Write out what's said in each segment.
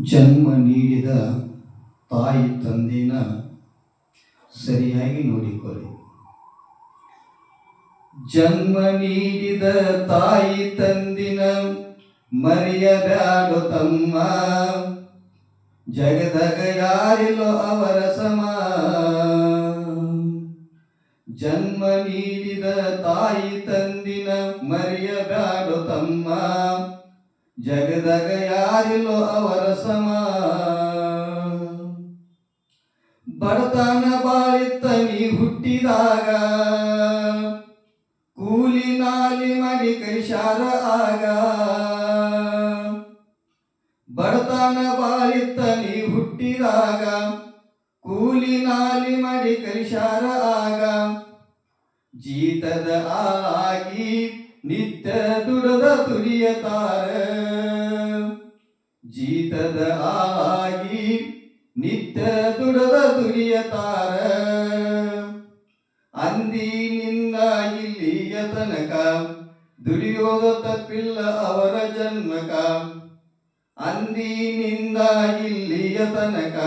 ಜನ್ಮ ನೀಡಿದ ತಾಯಿ ತಂದೆನ ಸರಿಯಾಗಿ ನೋಡಿಕೊಳ್ಳಿ. ಜನ್ಮ ನೀಡಿದ ತಾಯಿ ತಂದಿನ ಮರೆಯಬ್ಯಾಡು ತಮ್ಮ. ಜಗದಗ ಯಾರಿಲ್ಲೋ ಅವರ ಸಮ. ಜನ್ಮ ನೀಡಿದ ತಾಯಿ ತಂದಿನ ತಮ್ಮ ಜಗದಗ ಯಾರಿಲ್ಲೋ ಅವರ ಸಮ. ಬಡತನ ಬಾಳಿತ್ತ ನೀ ಹುಟ್ಟಿದಾಗ, ಕೂಲಿ ನಾಲಿ ಮಡಿ ಕೈಶಾರ ಆಗ. ಬಡತನ ಬಾಳಿತ್ತ ನೀ ಹುಟ್ಟಿದಾಗ, ಕೂಲಿ ನಾಲಿ ಮಡಿ ಕೈಶಾರ ಆಗ. ಜೀತದ ಆಗಿ ನಿತ್ಯ ದುಡದ ತುರಿಯತಾರ ಜೀತದ ಆಗಿ ನಿತ್ಯ ದುಡದ ತುರಿಯತಾರ ಅಂದಿ ನಿನ್ನ ಇಲ್ಲಿಯ ತನಕ ದುಡಿಯೋದ ತಪ್ಪಿಲ್ಲ ಅವರ ಜನ್ಮಕ. ಅಂದಿ ನಿಂದ ಇಲ್ಲಿಯ ತನಕ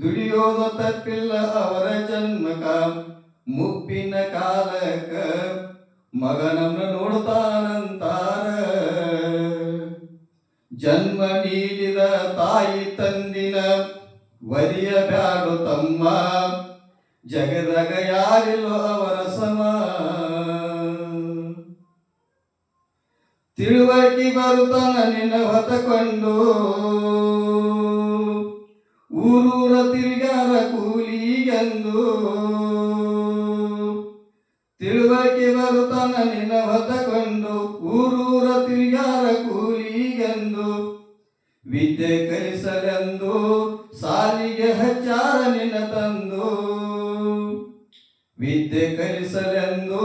ದುಡಿಯೋದ ತಪ್ಪಿಲ್ಲ ಅವರ ಜನ್ಮಕ. ಮುಪ್ಪಿನ ಕಾಲಕ ಮಗನನ್ನ ನೋಡ್ತಾನಂತಾರ. ಜನ್ಮ ನೀಡಿದ ತಾಯಿ ತಂದಿನ ವರಿಯ ಬ್ಯಾಡು ತಮ್ಮ. ಜಗದಗ ಯಾರಿಲ್ಲೋ ಅವರ ಸಮ. ತಿಳುವಳಿಕೆ ಬರುತ್ತಾನ ನಿನ್ನ ಹೊತಕೊಂಡು ಊರೂರ ತಿರುಗಾರ ಕೂಲಿಗೆಂದು. ನಿನ್ನ ಹೊತಕೊಂಡು ಊರೂರ ತಿರುಗಾರ ಕೂಲಿಗೆಂದು, ವಿದ್ಯೆ ಕಲಿಸಲೆಂದು, ಸಾಲಿಗೆ ಹಚ್ಚಾರ ನಿನ್ನ ತಂದು. ವಿದ್ಯೆ ಕಲಿಸಲೆಂದು,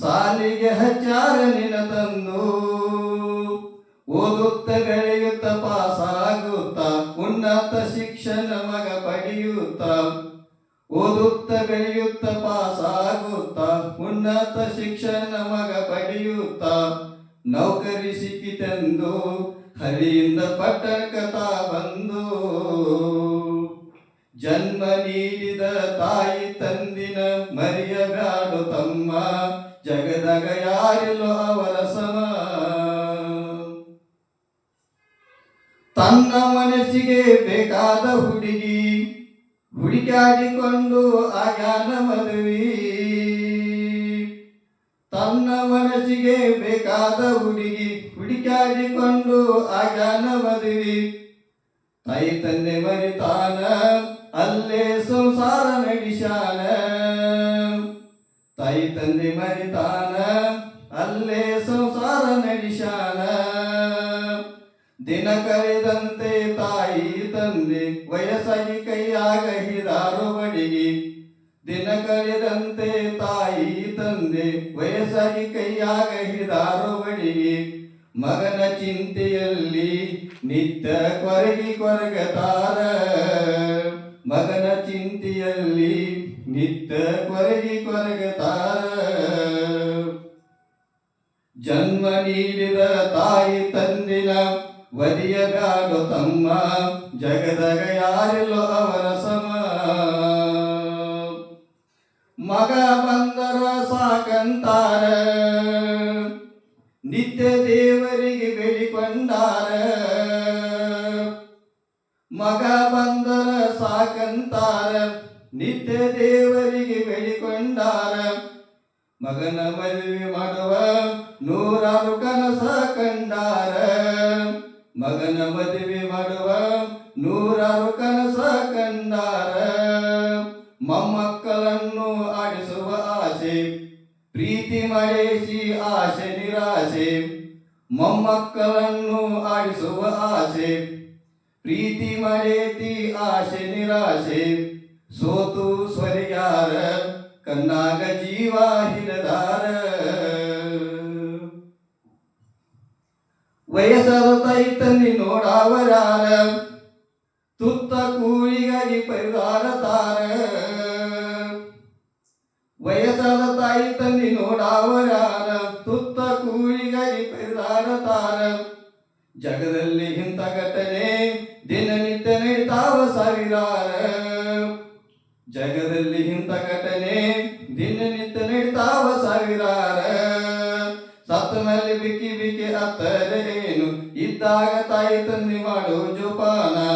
ಸಾಲಿಗೆ ಹಚ್ಚಾರ ನಿನ್ನ ತಂದು. ಓದುತ್ತ ಬೆಳೆಯುತ್ತ ಪಾಸಾಗುತ್ತ, ಉನ್ನತ ಶಿಕ್ಷಣ ಮಗ ಪಡೆಯುತ್ತ ಓದುತ್ತ ಬೆಳೆಯುತ್ತ ಪಾಸಾಗುತ್ತ, ಉನ್ನತ ಶಿಕ್ಷಣ ಮಗ ಪಡೆಯುತ್ತ, ನೌಕರಿ ಸಿಕ್ಕಿತೆಂದು ಹರಿಯಿಂದ ಪಟ್ಟಣಕ ತಾ ಬಂದು. ಜನ್ಮ ನೀಡಿದ ತಾಯಿ ತಂದಿನ ಮರಿಯಬ್ಯಾಡು ತಮ್ಮ, ಜಗದಗ ಯಾರಿಲ್ಲೋ ಅವರ ಸಮ. ತನ್ನ ಮನಸ್ಸಿಗೆ ಬೇಕಾದ ಹುಡುಕಾಡಿಕೊಂಡು ಆಗ್ಯಾನ ಮದುವೆ ತನ್ನ ಮನಸ್ಸಿಗೆ ಬೇಕಾದ ಹುಡುಗಿ ಹುಡುಕಾಡಿಕೊಂಡು ಆಗ್ಯಾನ ಮದುವೆ ತಾಯಿ ತಂದೆ ಮರಿತಾನ, ಅಲ್ಲೇ ಸಂಸಾರ ನಡೆಸಾನ ತಾಯಿ ತಂದೆ ಮರಿತಾನ, ಅಲ್ಲೇ ಸಂಸಾರ ನಡೆಸಾನ ದಿನ ಕರೆದಂತೆ ತಾಯಿ ತಂದೆ ವಯಸ್ಸಾಗಿ ಕೈಯಾಗ ಹಿದಾರು ಬಡಿಗಿ ದಿನ ಕಳೆದಂತೆ ತಾಯಿ ತಂದೆ ವಯಸ್ಸಾಗಿ ಕೈಯಾಗ ಹಿದಾರು ಮಗನ ಚಿಂತೆಯಲ್ಲಿ ನಿತ್ಯ ಕೊರಗಿ ಕೊರಗತಾರ. ಮಗನ ಚಿಂತೆಯಲ್ಲಿ ನಿತ್ಯ ಒದಿಯಗಾಡು ತಮ್ಮ ಜಗದಗ ಯಾರಿಲ್ಲೋ ಅವರ ಸಮ ಮಗ ಬಂದರ ಸಾಕಂತಾರ ನಿತ್ಯ ದೇವರಿಗೆ ಬೇಡಿಕೊಂಡಾರ ಮಗ ಬಂದರ ಸಾಕಂತಾರ ನಿತ್ಯ ದೇವರಿಗೆ ಬೇಡಿಕೊಂಡಾರ ಮಗನ ಮದುವೆ ಮಾಡುವ ಆಸೆ ಪ್ರೀತಿ ಮರೆಸಿ ಆಸೆ ನಿರಾಸೆ ಮೊಮ್ಮಕ್ಕಳನ್ನು ಆಡಿಸುವ ಆಸೆ ಪ್ರೀತಿ ಮರೆತಿ ಆಸೆ ನಿರಾಸೆ ಸೋತು ಸ್ವರಿಗಾರ ಕಣ್ಣಾಗ ಜೀವ ಹಿರದಾರ ವಯಸ್ಸಾದ ತಾಯಿ ತಂದಿ ನೋಡಾವರಾರ ತುತ್ತ ಕೂಳಿಗಾಗಿ ಪರಿದಾರ ತಾರ ವಯಸ್ಸಾದ ತಾಯಿ ತಂದಿ ನೋಡಾವರಾನ ತುತ್ತ ಕೂಳಿಗಾಗಿ ಪರಿದಾರ ತಾರ. ಜಗದಲ್ಲಿ ಇಂಥ ಘಟನೆ ದಿನನಿತ್ಯ ನಡೀತಾವ ಸಾವಿರಾರ. ಜಗದಲ್ಲಿ ಇಂಥ ಘಟನೆ ದಿನನಿತ್ಯ ನಡೀತಾವ ಸಾವಿರಾರ. ಸತ್ತನಲ್ಲಿ ಬಿಕ್ಕಿ ಬಿಕ್ಕಿ ಅತ್ತರೇನು? ಇದ್ದಾಗ ತಾಯಿ ತಂದಿ ಮಾಡೋ ಜೋಪಾನ.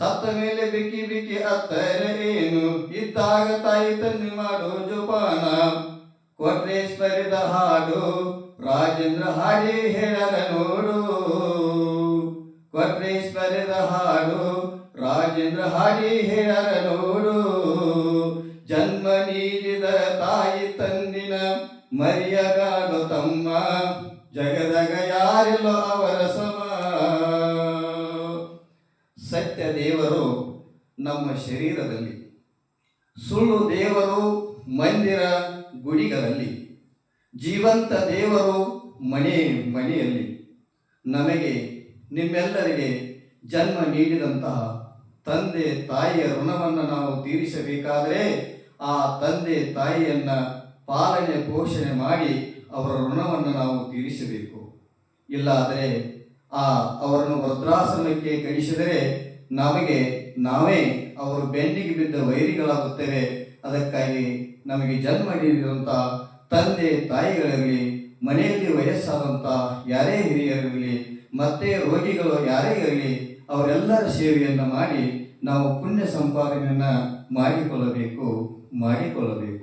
ಸತ್ತ ಮೇಲೆ ಬಿಕ್ಕಿ ಬಿಕ್ಕಿ ಅತ್ತರೆ ಏನು? ಇದ್ದಾಗ ತಾಯಿ ತನ್ನಿ ಮಾಡೋ ಜೋಪಾನ. ಕೊಟ್ರೇಶ್ವರಿದ ಹಾಡು ರಾಜೇಂದ್ರ ಹಾಡಿ ಹೇಳಲ ನೋಡು. ಕೊಟ್ರೇಶ್ವರಿದ ಹಾಡು ರಾಜೇಂದ್ರ ಹಾಡಿ ಹೇಳರ ನೋಡು. ಜನ್ಮ ನೀಡಿದ ತಾಯಿ ತಂದಿನ ಮರಿಯಗಾಡು ತಮ್ಮ. ಜಗದಗ ಯಾರಿಲ್ಲೋ ಅವರ ಸತ್ಯ ದೇವರು ನಮ್ಮ ಶರೀರದಲ್ಲಿ. ಸುಳ್ಳು ದೇವರು ಮಂದಿರ ಗುಡಿಗಳಲ್ಲಿ. ಜೀವಂತ ದೇವರು ಮನೆ ಮನೆಯಲ್ಲಿ. ನಮಗೆ ನಿಮ್ಮೆಲ್ಲರಿಗೆ ಜನ್ಮ ನೀಡಿದಂತಹ ತಂದೆ ತಾಯಿಯ ಋಣವನ್ನು ನಾವು ತೀರಿಸಬೇಕಾದರೆ ಆ ತಂದೆ ತಾಯಿಯನ್ನು ಪಾಲನೆ ಪೋಷಣೆ ಮಾಡಿ ಅವರ ಋಣವನ್ನು ನಾವು ತೀರಿಸಬೇಕು. ಇಲ್ಲಾದರೆ ಆ ಅವರನ್ನು ವೃದ್ಧಾಶ್ರಮಕ್ಕೆ ಕಳಿಸಿದರೆ ನಮಗೆ, ನಾವೇ ಅವರು ಬೆನ್ನಿಗೆ ಬಿದ್ದ ವೈರಿಗಳಾಗುತ್ತೇವೆ. ಅದಕ್ಕಾಗಿ ನಮಗೆ ಜನ್ಮ ನೀಡಿದಂಥ ತಂದೆ ತಾಯಿಗಳಿರಲಿ ಮನೆಯಲ್ಲಿ ವಯಸ್ಸಾದಂಥ ಯಾರೇ ಹಿರಿಯರಿರಲಿ ಮತ್ತೆ ರೋಗಿಗಳು ಯಾರೇ ಇರಲಿ, ಅವರೆಲ್ಲರ ಸೇವೆಯನ್ನು ಮಾಡಿ ನಾವು ಪುಣ್ಯ ಸಂಪಾದನೆಯನ್ನು ಮಾಡಿಕೊಳ್ಳಬೇಕು ಮಾಡಿಕೊಳ್ಳಬೇಕು.